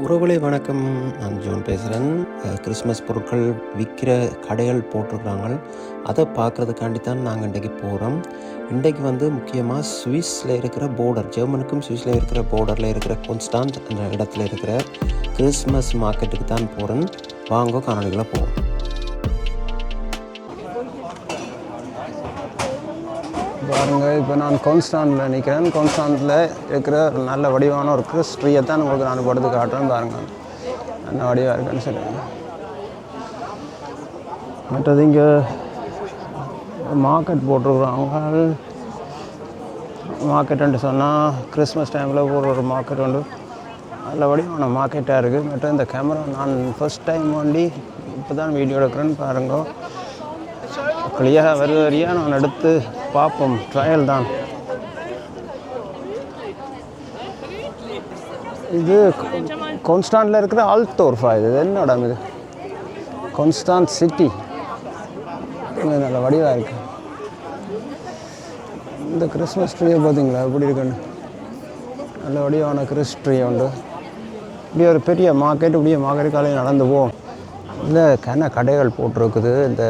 உறவுகளை வணக்கம். நான் ஜோன் பேசுகிறேன் கிறிஸ்மஸ் பொருட்கள் விற்கிற கடைகள் போட்டிருக்கிறாங்க அதை பார்க்குறதுக்காண்டி தான் நாங்கள் இன்றைக்கு போகிறோம் இன்றைக்கு வந்து முக்கியமாக சுவிஸில் இருக்கிற போர்டர் ஜெர்மனுக்கும் சுவிஸில் இருக்கிற போர்டரில் இருக்கிற கொன்ஸ்டான்ட் என்ற இடத்துல இருக்கிற கிறிஸ்மஸ் மார்க்கெட்டுக்கு தான் போகிறேன் வாங்க காணொலிகளை போவோம். பாருங்க. இப்போ நான் கான்ஸ்டாண்டில் நிற்கிறேன் கான்ஸ்டாண்டில் இருக்கிற ஒரு நல்ல வடிவான ஒரு கிறிஸ்ட்ரியை தான் உங்களுக்கு நான் படுத்து காட்டுறேன் பாருங்க. நல்ல வடிவாக இருக்குன்னு சொல்லுங்க. மற்றது இங்கே மார்க்கெட் போட்டிருக்குறாங்க மார்க்கெட்டுன்ட்டு சொன்னால் கிறிஸ்மஸ் டைமில் ஒரு ஒரு மார்க்கெட் உண்டு. நல்ல வடிவான மார்க்கெட்டாக இருக்குது மற்ற இந்த கேமரா நான் ஃபஸ்ட் டைம் வண்டி இப்போ தான் வீடியோ எடுக்கிறேன்னு பாருங்க. கிளியராக வருது வரியாக நான் எடுத்து பார்ப்போம் ட்ரையல் தான். இது கான்ஸ்டாண்டில் இருக்கிற ஆல்டோர்ஃபா இது. இது என்ன இடம் இது? Konstanz city. நல்ல வடிவாக இருக்கு. இந்த கிறிஸ்மஸ் ட்ரீயை பார்த்தீங்களா? எப்படி இருக்குன்னு? நல்ல வடிவான கிறிஸ் ட்ரீ உண்டு. இப்படி ஒரு பெரிய மார்க்கெட் இப்படியே மார்க்கெட் காலையில் நடந்து போவோம். இல்லை கன கடைகள் போட்டிருக்குது. இந்த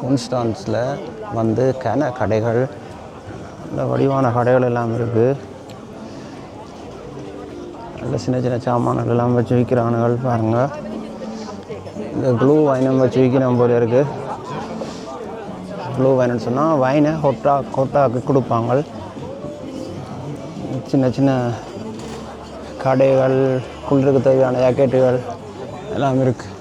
கான்ஸ்டான்ஸில் வந்து கன கடைகள் நல்ல வடிவான கடைகள் எல்லாம் இருக்குது நல்ல சின்ன சின்ன சாமான்கள் எல்லாம் வச்சு விற்கிறானுகள் பாருங்கள் இந்த க்ளூ வைனம் வச்சு விற்கிறோம் போல இருக்குது க்ளூ வைனன்னு சொன்னால் வைனை ஹொட்டா கொட்டாக்கு கொடுப்பாங்க. சின்ன சின்ன கடைகள் குளிருக்கு தேவையான ஜாக்கெட்டுகள் எல்லாம் இருக்குது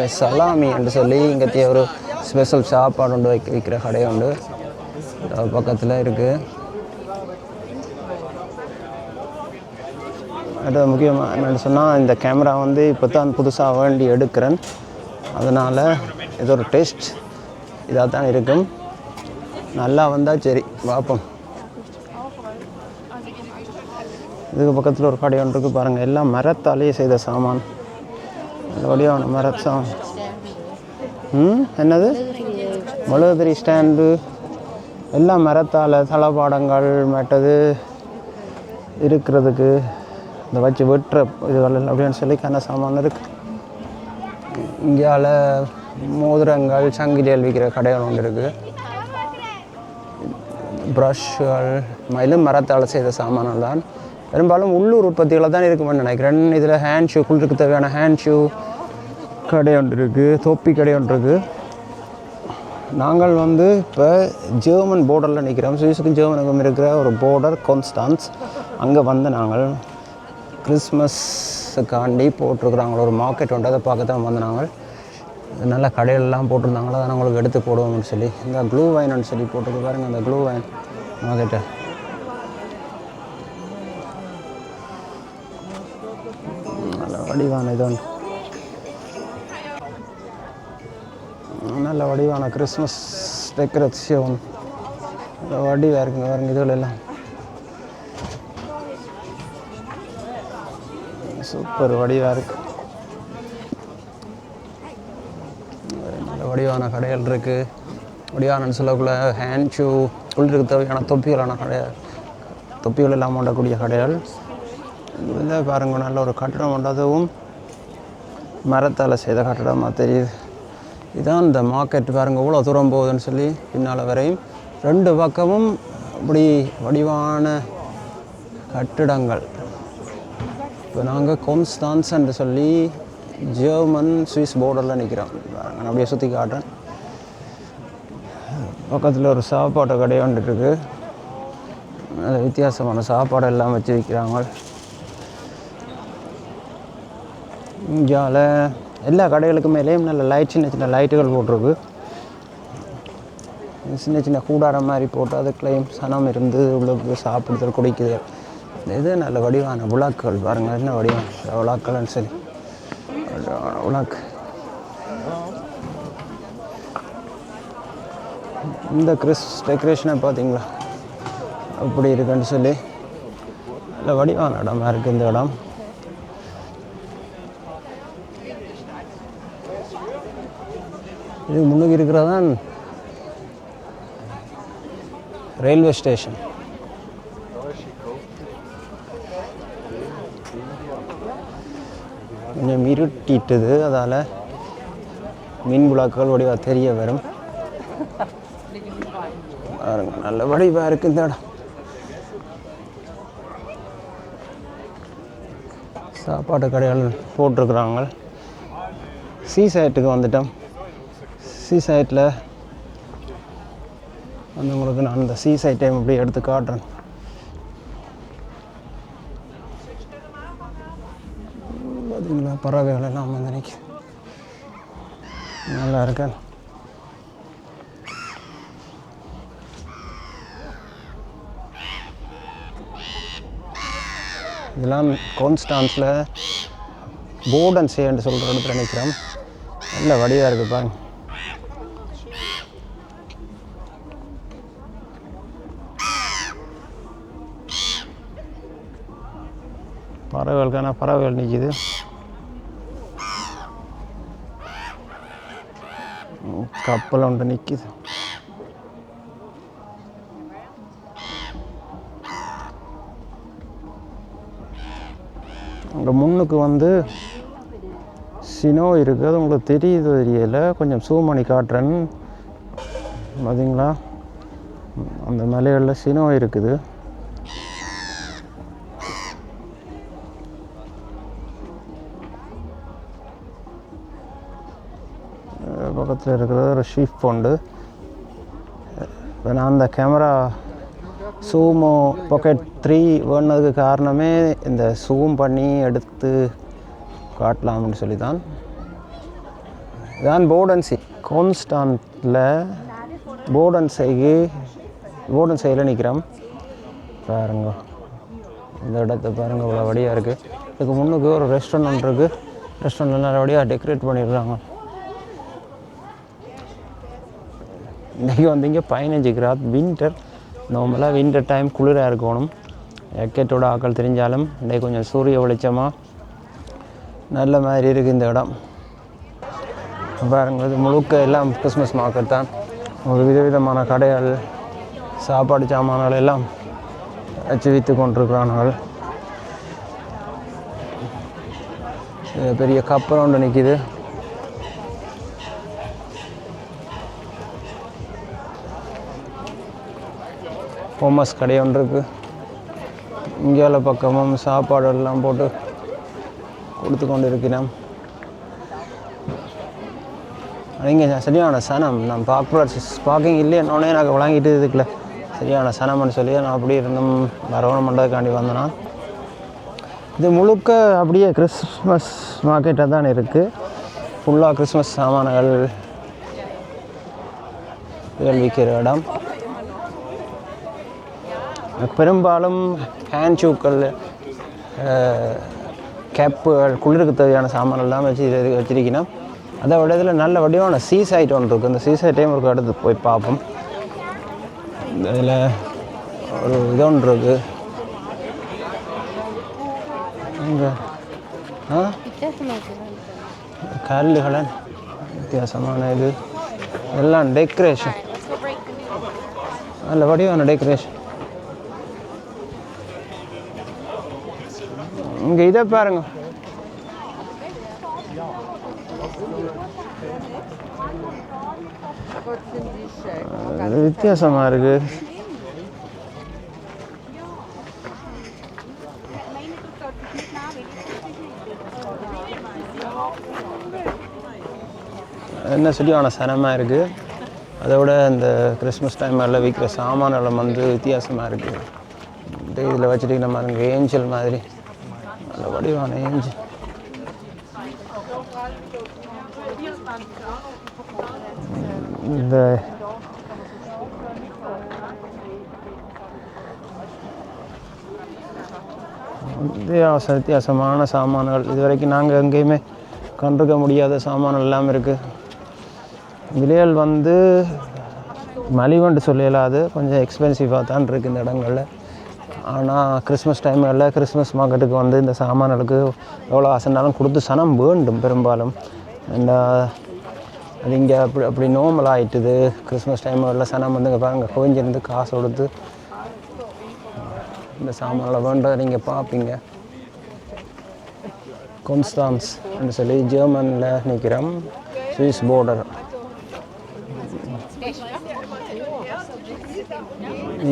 இல்லை சலாமி என்று சொல்லி இங்கே ஒரு ஸ்பெஷல் சாப்பாடு உண்டு வைக்க விற்கிற கடை உண்டு. பக்கத்தில் இருக்குது அது முக்கியமாக என்னென்னு சொன்னால் இந்த கேமரா வந்து இப்போ தான் புதுசாக வேண்டி எடுக்கிறேன். அதனால் இது ஒரு டெஸ்ட் இதாக தான் இருக்கும். நல்லா வந்தால் சரி பார்ப்போம். இதுக்கு பக்கத்தில் ஒரு கடை ஒன்று இருக்குது பாருங்கள் எல்லாம் மரத்தாலேயே செய்த சாமான். நல்ல வடிவான மரத்தான் ம்? என்னது? மெழுகுதிரி ஸ்டாண்டு. எல்லாம் மரத்தால் தளபாடங்கள் மற்றது இருக்கிறதுக்கு. இந்த வச்சு வெட்டுற இதுகள் அப்படின்னு சொல்லி கன சாமான் இருக்குது இந்தியாவில் மோதிரங்கள் சங்கிலியல் விற்கிற கடைகள் ஒன்று இருக்குது ப்ரஷ்கள் மயிலும் மரத்தால் செய்த சாமான்கள் தான் பெரும்பாலும் உள்ளூர் உற்பத்திகளை தான் இருக்குமென்னு நினைக்கிறேன். இதில் ஹேண்ட் ஷூ குளிருக்கு தேவையான ஹேண்ட் ஷூ கடை ஒன்று இருக்குது தொப்பி கடை ஒன்று இருக்குது நாங்கள் வந்து இப்போ ஜெர்மன் போர்டரில் நிற்கிறோம் சுவிஸுக்கும் ஜெர்மனுக்கும் இருக்கிற ஒரு போர்டர் கான்ஸ்டான்ஸ் அங்கே வந்து நாங்கள் கிறிஸ்மஸுக்காண்டி போட்டிருக்கிறாங்களோ ஒரு மார்க்கெட் உண்டு. அதை பார்க்க தான் வந்து நாங்கள். நல்ல கடையிலலாம் போட்டிருந்தாங்களோ அதை உங்களுக்கு எடுத்து போடுவோம்னு சொல்லி. இந்த க்ளூ வைன்னு சொல்லி போட்டிருக்கு பாருங்க அந்த க்ளூ வைன் மார்க்கெட்டை நல்ல வடிவான இது ஒன்று. நல்ல வடிவான கிறிஸ்மஸ் டெக்கரேஷன் நல்ல வடிவாக இருக்குங்க பாருங்க இதுகள் எல்லாம் சூப்பர் வடிவாக இருக்கு. நல்ல வடிவான கடைகள் இருக்குது வடிவானன்னு சொல்லக்குள்ள ஹேண்ட் ஷூ குளிருக்கு தேவையான தொப்பிகளான கடை தொப்பிகள் எல்லாம் கொண்டக்கூடிய கடைகள். இதில் பாருங்க நல்ல ஒரு கட்டடம் உண்டாதவும் மரத்தால் செய்த கட்டடமாக தெரியுது. இதான் இந்த மார்க்கெட் பாருங்கள் இவ்வளோ தூரம் போகுதுன்னு சொல்லி பின்னால் வரையும் ரெண்டு பக்கமும் இப்படி வடிவான கட்டிடங்கள். இப்போ நாங்கள் கோம்ஸ்டான்ஸ் என்று சொல்லி ஜெர்மன் சுவிஸ் போர்டரில் நிற்கிறோம் நான் அப்படியே சுற்றி காட்டுறேன். பக்கத்தில் ஒரு சாப்பாட்டு கடை ஒன்று இருக்குது நல்ல வித்தியாசமான சாப்பாடு எல்லாம் வச்சு விற்கிறாங்க இந்தியாவில் எல்லா கடைகளுக்கு மேலேயும் நல்ல லைட் சின்ன சின்ன லைட்டுகள் போட்டிருக்கு. சின்ன சின்ன கூடாரம் மாதிரி போட்டு அதுக்குள்ளேயும் சனம் இருந்து உள்ளுக்கு சாப்பிடுதல் குடிக்குது இது நல்ல வடிவான விழாக்கள் பாருங்கள். என்ன வடிவான விழாக்கள்னு சரி விழாக்கு இந்த கிறிஸ் டெக்கரேஷனை பார்த்தீங்களா? அப்படி இருக்குன்னு சொல்லி. நல்ல வடிவான இடமா இருக்குது இந்த இடம். இது முன்னுக்கு இருக்கிறதான் ரயில்வே ஸ்டேஷன் கொஞ்சம் இருட்டிட்டுது அதால் மீன் விழாக்கள் வடிவா தெரிய வரும். பாருங்க நல்ல வடிவாக இருக்குது இந்த இடம் சாப்பாட்டு கடைகள் போட்டிருக்கிறாங்க. சீ சைட்டுக்கு வந்துட்டோம். சீ சைட்டில் வந்து உங்களுக்கு நான் அந்த சீ சைட் டைம் அப்படியே எடுத்து காட்டுறேன். பார்த்தீங்களா பறவைகள் எல்லாம் வந்து நிற்கி நல்லா இருக்கா இதெல்லாம் கான்ஸ்டான்ஸில் போர்டன் சேன்னு சொல்கிற இடத்துல நிற்கிறோம் நல்ல வடிவாக இருக்குது பாருங்க. பறவைகளுக்கான பறவைகள் நிற்கிது கப்பல் ஒன்று நிற்கிது அங்கே முன்னுக்கு வந்து சினோ இருக்குது அது உங்களுக்கு தெரியுது தெரியல. கொஞ்சம் சூமணி பண்ணி காட்டுறேன். பார்த்தீங்களா அந்த மலைகளில் சினோ இருக்குது. பக்கத்தில் இருக்கிறது ஒரு ஷீப் பொண்டு. இப்போ நான் அந்த கேமரா சூமோ பாக்கெட் த்ரீ வேணுனதுக்கு காரணமே இந்த சூம் பண்ணி எடுத்து காட்டலாம்னு சொல்லி தான் தான் போர்டன்சி கான்ஸ்டான்ட்டில் போர்டன்சைக்கு போர்டன்சையில் நிற்கிறோம் பாருங்க. இந்த இடத்த பாருங்க இவ்வளோ வடியாக இருக்குது இதுக்கு முன்னுக்கு ஒரு ரெஸ்டாரண்ட் ஒன்று இருக்குது நிறைய நல்லபடியாக டெக்கரேட் பண்ணிடுறாங்க. இன்றைக்கி வந்தீங்க பதினஞ்சு கிராத் வின்டர் நார்மலாக வின்டர் டைம் குளிராக இருக்கணும். ஜக்கெட்டோட ஆக்கள் தெரிஞ்சாலும் இன்றைக்கி கொஞ்சம் சூரிய வெளிச்சமாக நல்ல மாதிரி இருக்குது இந்த இடம். பாருங்கள் இது முழுக்க எல்லாம் கிறிஸ்மஸ் மார்க்கெட் தான். ஒரு விதவிதமான கடைகள் சாப்பாடு சாமான்கள் எல்லாம் வச்சு விற்று கொண்டிருக்கிறார்கள் பெரிய கப்பல் ஒன்று நிற்கிது ஹோமஸ் கடை ஒன்று இருக்குது இங்கேயால பக்கமும் சாப்பாடு எல்லாம் போட்டு கொடுத்து கொண்டு இருக்கிறோம் நீங்கள் சரியான சனம் நான் பார்க்குற பார்க்கிங் இல்லையே எனக்கு வழங்கிட்டு இதுக்குல சரியான சனம்னு சொல்லி நான் அப்படி இருந்தும் வரவணம் பண்ணுறதுக்காண்டி வந்தேனா. இது முழுக்க அப்படியே கிறிஸ்மஸ் மார்க்கெட்டாக தான் இருக்குது ஃபுல்லாக கிறிஸ்மஸ் சாமான்கள் விற்கிற இடம். பெரும்பாலும் ஹேண்ட் ஷூக்கள் கேப்புகள் குளிருக்கு தேவையான சாமான் எல்லாம் வச்சு இது வச்சிருக்கணும் அதை விட இதில் நல்ல வடிவான சீ சைட் ஒன்று இருக்குது இந்த சீ சைட்டையும் ஒரு எடுத்து போய் பார்ப்போம். இதில் ஒரு இது ஒன்று இருக்குது இங்கே ஆ? கல்லுகளை வித்தியாசமான இது. எல்லாம் டெக்கரேஷன் நல்ல வடிவான டெக்கரேஷன் இங்கே இதை பாருங்க. அது வித்தியாசமா இருக்கு. என்ன சரியான சனமாக இருக்குது அதோட இந்த கிறிஸ்மஸ் எல்லாம் விற்கிற சாமான்களும் வந்து வித்தியாசமாக இருக்குது இதில் வச்சுட்டிங்கன்னா நம்ம ஏஞ்சல் மாதிரி. நல்ல வடிவான ஏஞ்சல் இந்த வித்தியாச வித்தியாசமான சாமான்கள். இது வரைக்கும் நாங்கள் எங்கேயுமே கண்டிருக்க முடியாத சாமான்கள் எல்லாம் இருக்குது விலைகள் வந்து மலிவண்டு சொல்லலாது. கொஞ்சம் எக்ஸ்பென்சிவாக தான் இருக்குது இந்த இடங்களில். ஆனால் கிறிஸ்மஸ் டைமில் கிறிஸ்மஸ் மார்க்கெட்டுக்கு வந்து இந்த சாமான்களுக்கு எவ்வளோ ஆசைனாலும் கொடுத்து சனம் வேண்டும் பெரும்பாலும். இந்த அது இங்கே அப்படி அப்படி நோமல் ஆகிட்டுது கிறிஸ்மஸ் டைம் எல்லாம் சனம் வந்து இங்கே பாருங்க குவிஞ்சிருந்து காசு கொடுத்து இந்த சாமான்களை வேண்டதை நீங்கள் பார்ப்பீங்க. கொன்ஸ்டான்ஸ் சொல்லி ஜெர்மனில் நிற்கிறோம். சுவிஸ் போர்டர்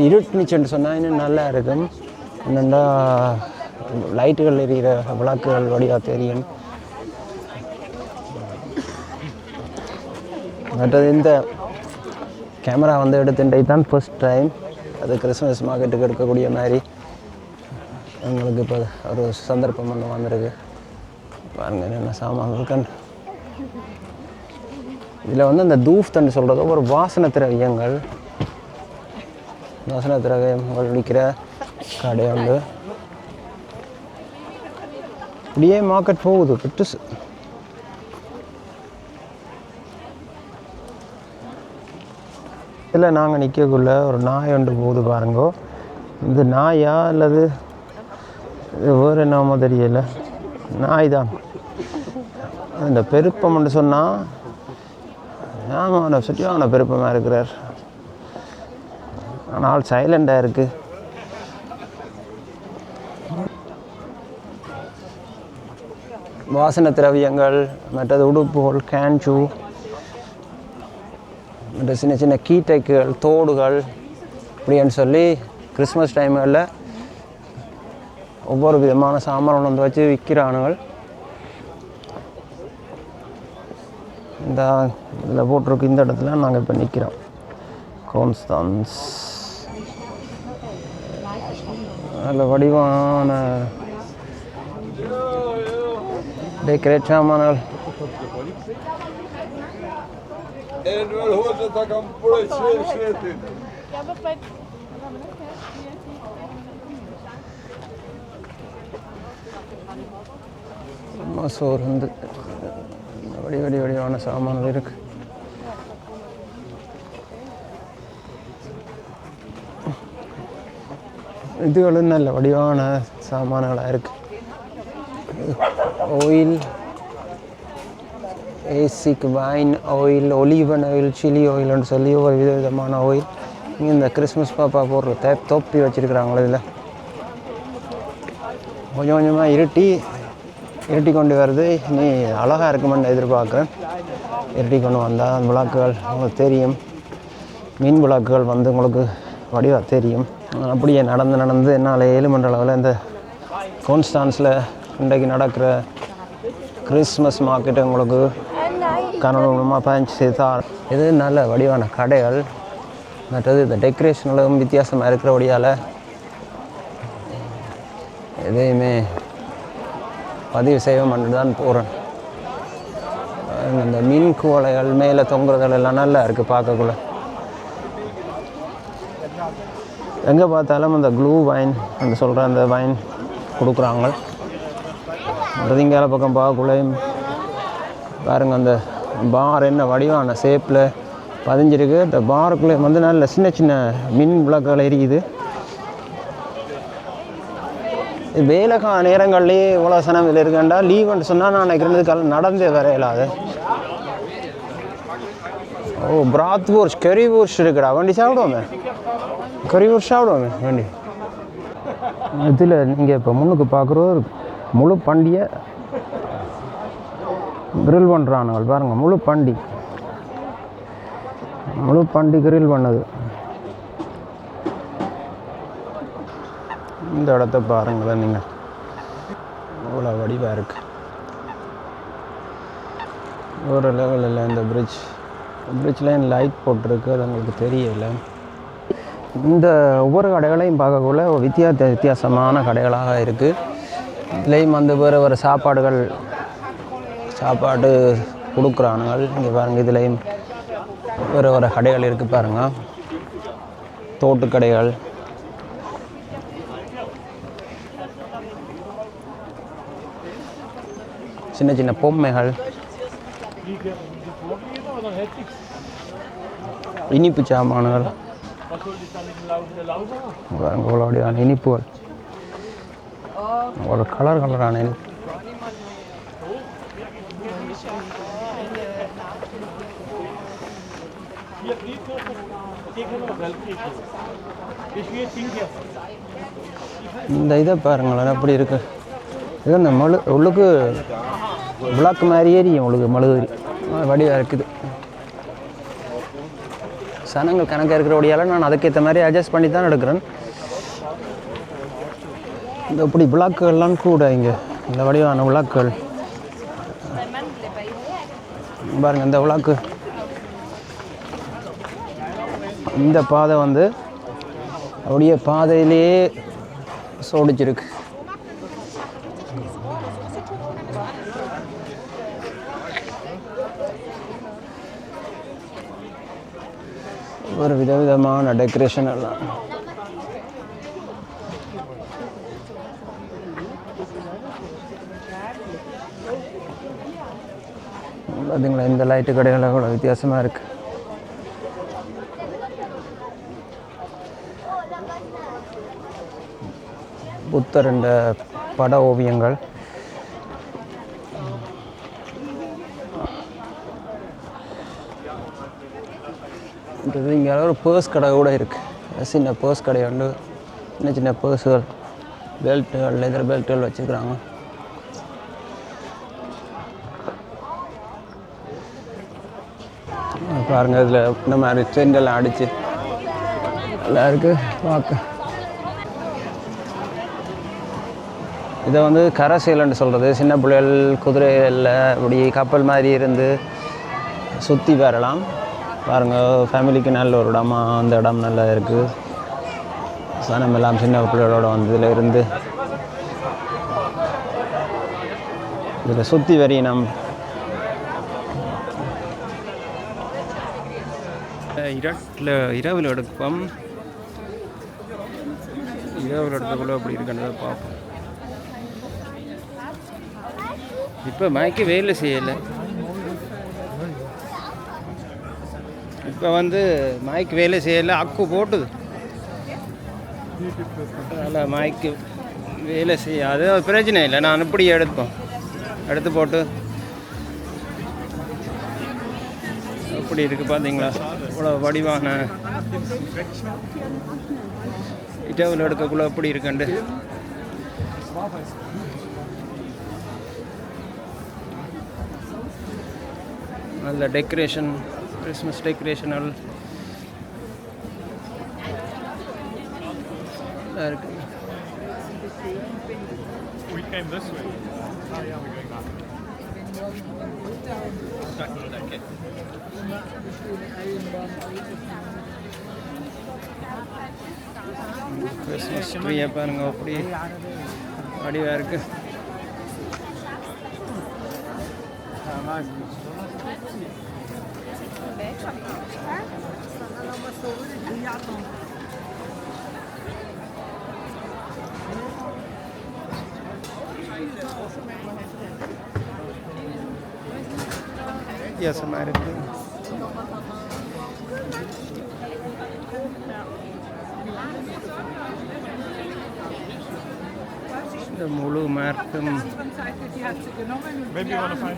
இருட்டுனுச்சுன்னு சொன்னால் இன்னும் நல்லா இருக்கும். என்னென்னா லைட்டுகள் எரியிற விளக்குகள் வழியாக தெரியும். மற்றது இந்த கேமரா வந்து எடுத்துட்டே தான் ஃபர்ஸ்ட் டைம் அது கிறிஸ்மஸ் மார்க்கெட்டுக்கு எடுக்கக்கூடிய மாதிரி. எங்களுக்கு இப்போ ஒரு சந்தர்ப்பம் ஒன்று வந்திருக்கு. பாருங்க என்னென்ன சாமான்கள் கண்டு இதில் வந்து அந்த தூஃப் தண்டு சொல்கிறது ஒரு வாசனை திரவியங்கள். வாசனை திரவியங்கள் விற்கிற கடை உண்டு. இப்படியே மார்க்கெட் போகுது பெட்டுஸ் இதில் நாங்கள் நிற்கக்குள்ள ஒரு நாய் ஒன்று போகுது பாருங்கோ. இது நாயா அல்லது இது வேறு என்னமோ தெரியல. நாய் தான் இந்த பெருப்பம்னு சொன்னால் ஆமாம் சுற்றியான பெருப்பமாக இருக்கிறார். ஆனால் சைலண்டாக இருக்குது வாசனை திரவியங்கள் மற்றது உடுப்புகள் கேன்சு மற்ற சின்ன சின்ன கீட்டைக்குகள் தோடுகள் இப்படின்னு சொல்லி கிறிஸ்மஸ் டைம்களில் ஒவ்வொரு விதமான சாமான் வந்து வச்சு விற்கிறானுங்கள் இந்த இதில் போட்டிருக்கு இந்த இடத்துல நாங்கள் இப்போ நிற்கிறோம் கான்ஸ்டான்ஸ் அதில் வடிவான அம்மா சோறு வந்து வடி வடி வடிவான சாமான்கள் இருக்கு. இதுகளும் நல்ல வடிவான சாமான்களாக இருக்குது oil ஏசிக் wine oil olive oil chilli ஆயில்னு சொல்லி ஒரு வித விதமான ஆயில் இங்கே இந்த கிறிஸ்மஸ் பாப்பா போடுற தே தொப்பி வச்சுருக்குறாங்களே இதில். கொஞ்சம் கொஞ்சமாக இருட்டி இருட்டி கொண்டு வருது. நீ அழகாக இருக்குமென்னு எதிர்பார்க்குறேன். இருட்டி கொண்டு வந்தால் அந்த விளக்குகள் உங்களுக்கு தெரியும். மீன் விளாக்குகள் வந்து உங்களுக்கு வடிவாக தெரியும். அப்படியே நடந்து நடந்து என்னால் ஏழு அளவில் இந்த கான்ஸ்டான்ஸில் இன்றைக்கு நடக்கிற கிறிஸ்மஸ் மார்க்கெட்டு உங்களுக்கு கனவுமா பயணிச்சு தான் இது நல்ல வடிவான கடைகள். மற்றது இந்த டெக்கரேஷனிலும் வித்தியாசமாக இருக்கிறபடியால் எதையுமே பதிவு செய்வோம்னு தான் போகிறேன் இந்த மீன் குவளைகள் மேலே தொங்குறதுகள் எல்லாம் நல்லா இருக்குது பார்க்கக்குள்ள. எங்கே பார்த்தாலும் அந்த க்ளூ வைன் அந்த சொல்கிற அந்த வைன் கொடுக்குறாங்க. ரதிங்கால பக்கம் பார்க்கக்குள்ளேயும் பாருங்க அந்த பார் என்ன வடிவான ஷேப்பில் பதிஞ்சிருக்கு. இந்த பாருக்குள்ளே வந்து நல்ல சின்ன சின்ன மின் விளக்குகள் எரியுது வேலை கா நேரங்கள்லேயே இவ்வளோ சனம் இதில் இருக்கேன்டா லீவுன்னு சொன்னால் நான் நினைக்கிறது கால நடந்தே வர இயலாது ஓ பிராத் ஊர்ஸ் கெரி ஊர்ஸ் இருக்குடா. வண்டி சாப்பிடுவோமே? கறி ஊர்ஸ் சாப்பிடுவோமே வேண்டி. இதில் நீங்கள் இப்போ முன்னுக்கு பார்க்குறது முழு பண்டியை கிரில் பண்ணுறானுங்க பாருங்கள் முழு பண்டி. முழு பண்டி கிரில் பண்ணது. இந்த இடத்த பாருங்களேன் நீங்கள். அவ்வளோ வடிவாக இருக்குது ஒரு லெவலில் இந்த பிரிட்ஜ் பிரிட்ஜ் லைன் லைட் போட்டிருக்கு அது உங்களுக்கு தெரியலை. இந்த ஒவ்வொரு கடைகளையும் பார்க்கக்குள்ள ஒரு வித்தியாச வித்தியாசமான கடைகளாக இருக்குது இதுலேயும் வந்து வேறு வேறு சாப்பாடுகள் சாப்பாடு கொடுக்குறானுங்கள் இங்கே பாருங்கள் இதுலேயும் வேறு வேறு கடைகள் இருக்குது பாருங்கள் தோட்டுக்கடைகள் சின்ன சின்ன பொம்மைகள். இனிப்பு சாமான்கள். பாருங்க இனிப்புகள். ஒரு கலர் கலரான இனிப்பு. இந்த இதை பாருங்களேன் எப்படி இருக்கு. இது இந்த மழு உள்ளுக்கு விளக்கு மாதிரி எரியும் உங்களுக்கு மெழுகுதிரி வடிவாக இருக்குது. சனங்கள் கணக்காக இருக்கிறபடியால் நான் அதுக்கேற்ற மாதிரி அட்ஜஸ்ட் பண்ணி தான் எடுக்கிறேன். இந்த இப்படி விளக்குகள்லாம் கூட இங்கே இந்த வடிவான விளக்குகள். பாருங்க இந்த விழாக்கு இந்த பாதை வந்து அப்படியே பாதையிலேயே சோடிச்சிருக்கு ஒரு விதவிதமான டெக்கரேஷன் எல்லாம். பார்த்தீங்களா இந்த லைட்டு கடைகளில் கூட வித்தியாசமாக இருக்குது புத்தர் என்ற பட ஓவியங்கள். அடுத்தது இங்கே ஒரு பேர்ஸ் கடை கூட இருக்குது சின்ன பேர்ஸ் கடை உண்டு. சின்ன சின்ன பேர்ஸுகள் பெல்ட்டுகள் லெதர் பெல்ட்டுகள் வச்சுருக்குறாங்க. பாருங்க இதில் இந்த மாதிரி செண்டெல்லாம் அடித்து நல்லா இருக்கு. பார்க்க. இதை வந்து கரசேலன்னு சொல்கிறது சின்ன பிள்ளைகள் குதிரைகளில் இப்படி கப்பல் மாதிரி இருந்து சுற்றி வரலாம். பாருங்கள் ஃபேமிலிக்கு நல்ல ஒரு இடமா அந்த இடம் நல்லா இருக்குது சனம் எல்லாம் சின்ன பிள்ளைகளோட வந்ததில் இருந்து. இதில் சுற்றி வரையினம் இரட்டில் இரவில் எடுப்போம். இரவில் எடுக்கக்குள்ள அப்படி இருக்குன்றதை பார்ப்போம். இப்போ மயக்க வேலை செய்யலை. இப்போ வந்து மைக் வேலை செய்யலை அக்கு போட்டுது. அதனால் மைக்கு வேலை செய்யாது அது பிரச்சனை இல்லை. நான் இப்படி எடுப்போம். எடுத்து போட்டு. எப்படி இருக்குது பார்த்தீங்களா? இவ்வளோ வடிவான டேபிள் எடுக்கக்குள்ளே எப்படி இருக்குண்டு? நல்ல டெக்கரேஷன் கிறிஸ்மஸ் டெக்கரேஷனல் இருக்கு We came this way. Oh yeah, we're going back. Back to the deck. yeah. Christmas ட்ரீயை பாருங்க அப்படி வடிவாக இருக்கு வித்தியாசமாக இருக்கு இந்த முழு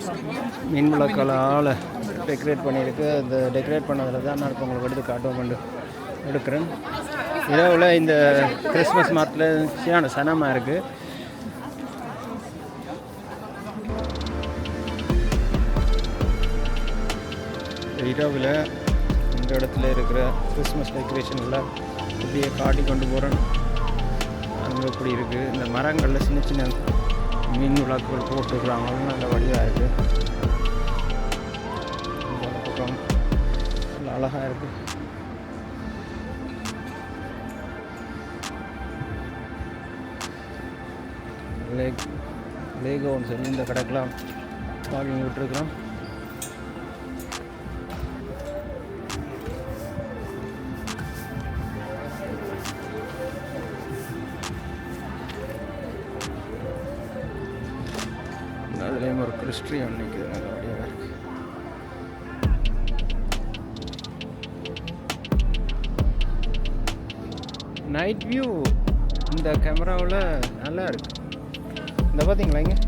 something. மீன் விளக்கலால் டெக்கரேட் பண்ணியிருக்கு. அந்த டெக்கரேட் பண்ணதில் தான் நான் இப்போ உங்களுக்கு எடுத்து காட்டுவோம். எடுக்கிறேன். இரவில் இந்த கிறிஸ்மஸ் மாதத்தில் சரியான சனமாக இருக்குது இரவில் இந்த இடத்துல இருக்கிற கிறிஸ்மஸ் டெக்கரேஷன்லாம் இப்படியே காட்டி கொண்டு போகிறேன் அங்கே இப்படி இருக்குது இந்த மரங்களில் சின்ன சின்ன மீன் விளக்குகள் போட்டுருக்குறாங்க நல்ல வழியாக இருக்குது அழகாக இருக்குது லேக் லேக் ஒன்று சொல்லி இந்த கடைக்கெலாம். வாங்கி விட்டுருக்குறோம். அதுலேயும் ஒரு கிறிஸ்ட்ரி ஒன்று நிற்குது நல்லபடியாக இருக்குது நைட் வியூ இந்த கேமராவில் நல்லா இருக்கு. இந்த பார்த்தீங்களா இங்கே?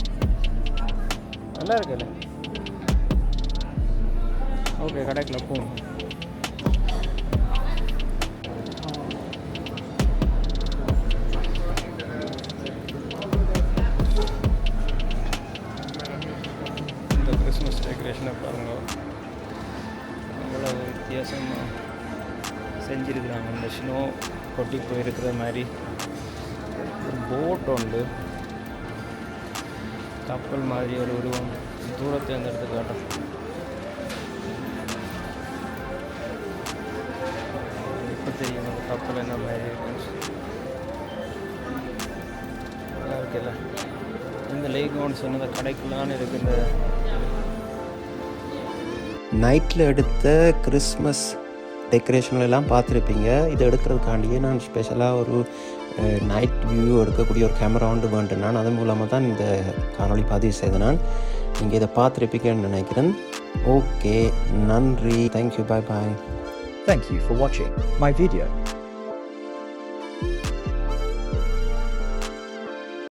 நல்லா இருக்குல்ல? ஓகே கடைக்கில் போகும் கொட்டி போயிருக்கிற மாதிரி. ஒரு போட் உண்டு. கப்பல் மாதிரி ஒரு உருவம். தூரத்தை அந்த இடத்துக்கு காட்டும். இப்போ தெரியும் அந்த கப்பல் என்ன மாதிரி இருக்குன்னு. நல்லா இருக்குல்ல. இந்த லேக் ஒன்று சொன்னது கடைக்குள்ளான்னு இருக்கு இந்த நைட்டில் எடுத்த கிறிஸ்மஸ் டெக்கரேஷன்லாம் எல்லாம் பார்த்துருப்பீங்க. இதை எடுக்கிறதுக்காண்டியே நான் ஸ்பெஷலாக ஒரு நைட் வியூ எடுக்கக்கூடிய ஒரு கேமரா ஒன்று வேண்டேன் நான் அதன் மூலமாக தான் இந்த காணொளி பதிவு செய்தேன். நான் நீங்கள் இதை பார்த்துருப்பீங்கன்னு நினைக்கிறேன். ஓகே நன்றி. Thank you bye bye Thank you for watching my video.